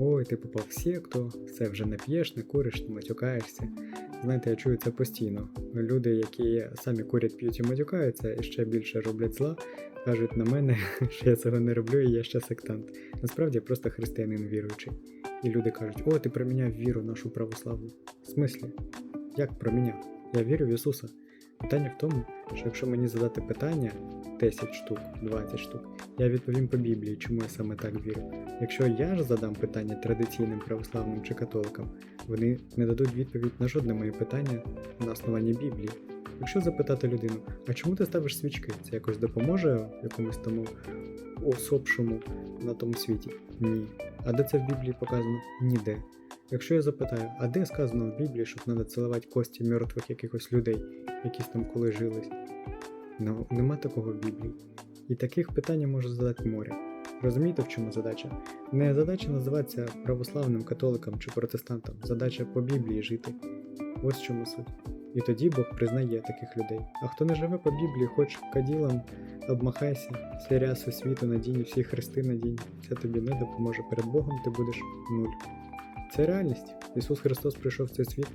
ой, ти попав в секту, все вже не п'єш, не куриш, не матюкаєшся. Знаєте, я чую це постійно. Люди, які самі курять, п'ють і матюкаються, і ще більше роблять зла, кажуть на мене, що я цього не роблю і я ще сектант. Насправді я просто християнин віруючий. І люди кажуть, о, ти проміняв віру нашу православну. В смислі? Як проміняв? Я вірю в Ісуса. Питання в тому, що якщо мені задати питання 10 штук, 20 штук, я відповім по Біблії, чому я саме так вірю. Якщо я ж задам питання традиційним православним чи католикам, вони не дадуть відповідь на жодне моє питання на основанні Біблії. Якщо запитати людину, а чому ти ставиш свічки? Це якось допоможе якомусь тому особшому на тому світі? Ні. А де це в Біблії показано? Ніде. Якщо я запитаю, а де сказано в Біблії, щоб треба цілувати кості мертвих якихось людей, які там коли жились? Ну, нема такого в Біблії. І таких питань може задати море. Розумієте, в чому задача? Не задача називатися православним католиком чи протестантом, задача по Біблії жити. Ось в чому суть. І тоді Бог признає таких людей. А хто не живе по Біблії, хоч каділом обмахайся, всі світу надінь, всі хрести надінь, це тобі не допоможе. Перед Богом ти будеш нуль. Це реальність. Ісус Христос прийшов в цей світ,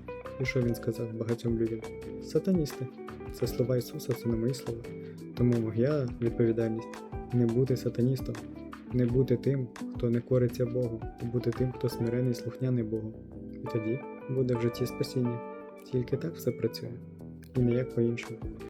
і що Він сказав багатьом людям? Сатаністи. Це слова Ісуса, це не мої слова. Тому моя відповідальність не бути сатаністом, не бути тим, хто не кориться Богу, бути тим, хто смирений слухняний Богу. І тоді буде в житті спасіння. Тільки так все працює. І ніяк по-іншому.